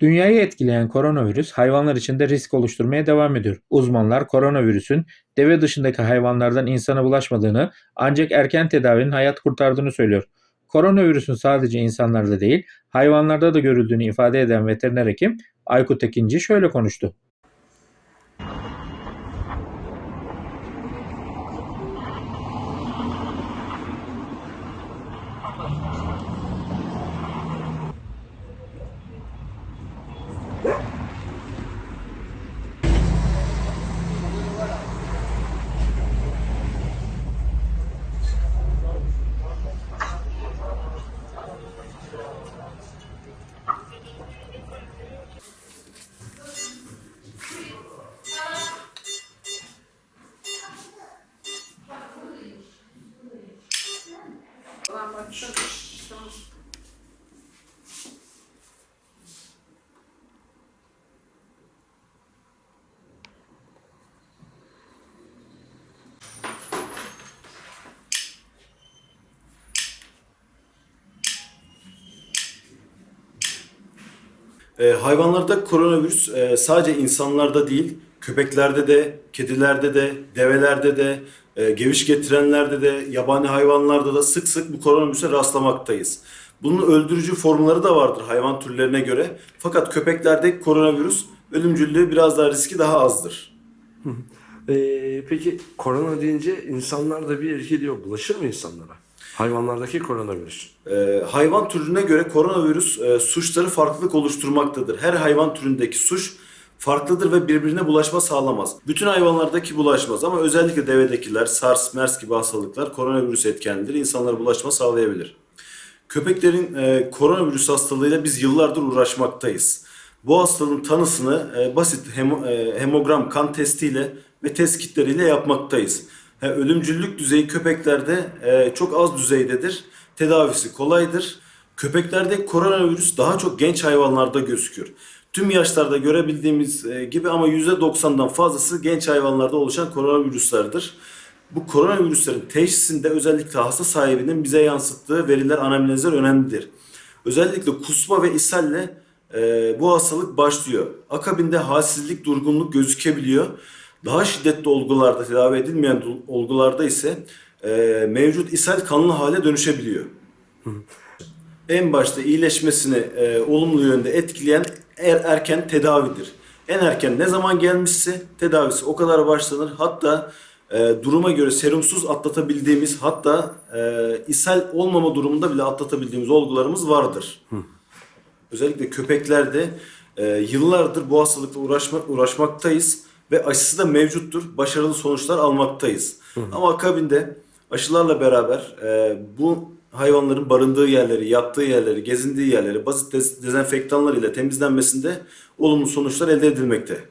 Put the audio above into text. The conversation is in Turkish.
Dünyayı etkileyen koronavirüs hayvanlar için de risk oluşturmaya devam ediyor. Uzmanlar koronavirüsün deve dışındaki hayvanlardan insana bulaşmadığını ancak erken tedavinin hayat kurtardığını söylüyor. Koronavirüsün sadece insanlarda değil hayvanlarda da görüldüğünü ifade eden veteriner hekim Aykut Ekinci şöyle konuştu. Tamam bak вам отчет E, hayvanlarda koronavirüs e, sadece insanlarda değil, köpeklerde de, kedilerde de, develerde de, e, geviş getirenlerde de, yabani hayvanlarda da sık sık bu koronavirüse rastlamaktayız. Bunun öldürücü formları da vardır hayvan türlerine göre. Fakat köpeklerde koronavirüs ölümcüllüğü biraz daha riski daha azdır. Ee, peki korona deyince insanlar da bir ilgi diyor. Bulaşır mı insanlara? Hayvanlardaki koronavirüs. Ee, hayvan türüne göre koronavirüs e, suçları farklılık oluşturmaktadır. Her hayvan türündeki suç farklıdır ve birbirine bulaşma sağlamaz. Bütün hayvanlardaki bulaşmaz ama özellikle devedekiler, SARS, MERS gibi hastalıklar koronavirüs etkenlidir. İnsanlara bulaşma sağlayabilir. Köpeklerin e, koronavirüs hastalığıyla biz yıllardır uğraşmaktayız. Bu hastalığın tanısını e, basit hemo- e, hemogram kan testiyle ve test kitleriyle yapmaktayız. Ha, ölümcüllük düzeyi köpeklerde e, çok az düzeydedir. Tedavisi kolaydır. Köpeklerde koronavirüs daha çok genç hayvanlarda gözükür. Tüm yaşlarda görebildiğimiz e, gibi ama %90'dan fazlası genç hayvanlarda oluşan koronavirüslerdir. Bu koronavirüslerin teşhisinde özellikle hasta sahibinin bize yansıttığı veriler, anamnezler önemlidir. Özellikle kusma ve ishalle e, bu hastalık başlıyor. Akabinde halsizlik, durgunluk gözükebiliyor. Daha şiddetli olgularda, tedavi edilmeyen olgularda ise e, mevcut ishal kanlı hale dönüşebiliyor. En başta iyileşmesini e, olumlu yönde etkileyen er, erken tedavidir. En erken ne zaman gelmişse tedavisi o kadar başlanır. Hatta e, duruma göre serumsuz atlatabildiğimiz hatta e, ishal olmama durumunda bile atlatabildiğimiz olgularımız vardır. Özellikle köpeklerde e, yıllardır bu hastalıkla uğraşma, uğraşmaktayız ve aşısı da mevcuttur. Başarılı sonuçlar almaktayız. Ama akabinde aşılarla beraber e, bu hayvanların barındığı yerleri, yattığı yerleri, gezindiği yerleri basit dez- dezenfektanlar ile temizlenmesinde olumlu sonuçlar elde edilmekte.